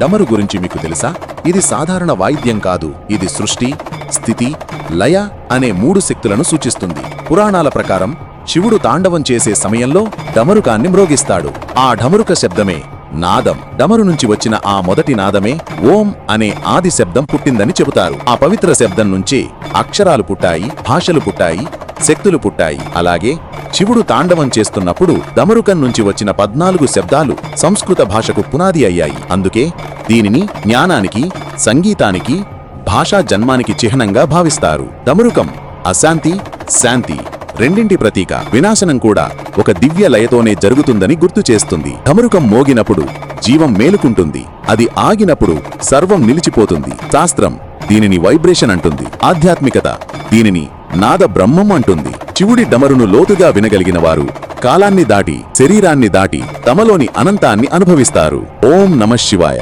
డమరు గురించి మీకు తెలుసా? ఇది సాధారణ వాయిద్యం కాదు. ఇది సృష్టి స్థితి లయ అనే మూడు శక్తులను సూచిస్తుంది. పురాణాల ప్రకారం శివుడు తాండవం చేసే సమయంలో డమరుకాన్ని మ్రోగిస్తాడు. ఆ ఢమరుక శబ్దమే నాదం. డమరు నుంచి వచ్చిన ఆ మొదటి నాదమే ఓం అనే ఆది శబ్దం పుట్టిందని చెబుతారు. ఆ పవిత్ర శబ్దం నుంచి అక్షరాలు పుట్టాయి భాషలు పుట్టాయి శక్తులు పుట్టాయి. అలాగే శివుడు తాండవం చేస్తున్నప్పుడు డమరుకం నుంచి వచ్చిన పద్నాలుగు శబ్దాలు సంస్కృత భాషకు పునాది అయ్యాయి. అందుకే దీనిని జ్ఞానానికి సంగీతానికి భాషా జన్మానికి చిహ్నంగా భావిస్తారు. దమరుకం అశాంతి శాంతి రెండింటి ప్రతీక వినాశనం కూడా ఒక దివ్య లయతోనే జరుగుతుందని గుర్తు చేస్తుంది. దమరుకం మోగినప్పుడు జీవం మేలుకుంటుంది. అది ఆగినప్పుడు సర్వం నిలిచిపోతుంది. శాస్త్రం దీనిని వైబ్రేషన్ అంటుంది. ఆధ్యాత్మికత దీనిని నాద బ్రహ్మం అంటుంది. శివుడి డమరును లోతుగా వినగలిగిన వారు కాలాన్ని దాటి శరీరాన్ని దాటి తమలోని అనంతాన్ని అనుభవిస్తారు. ఓం నమ శివాయ.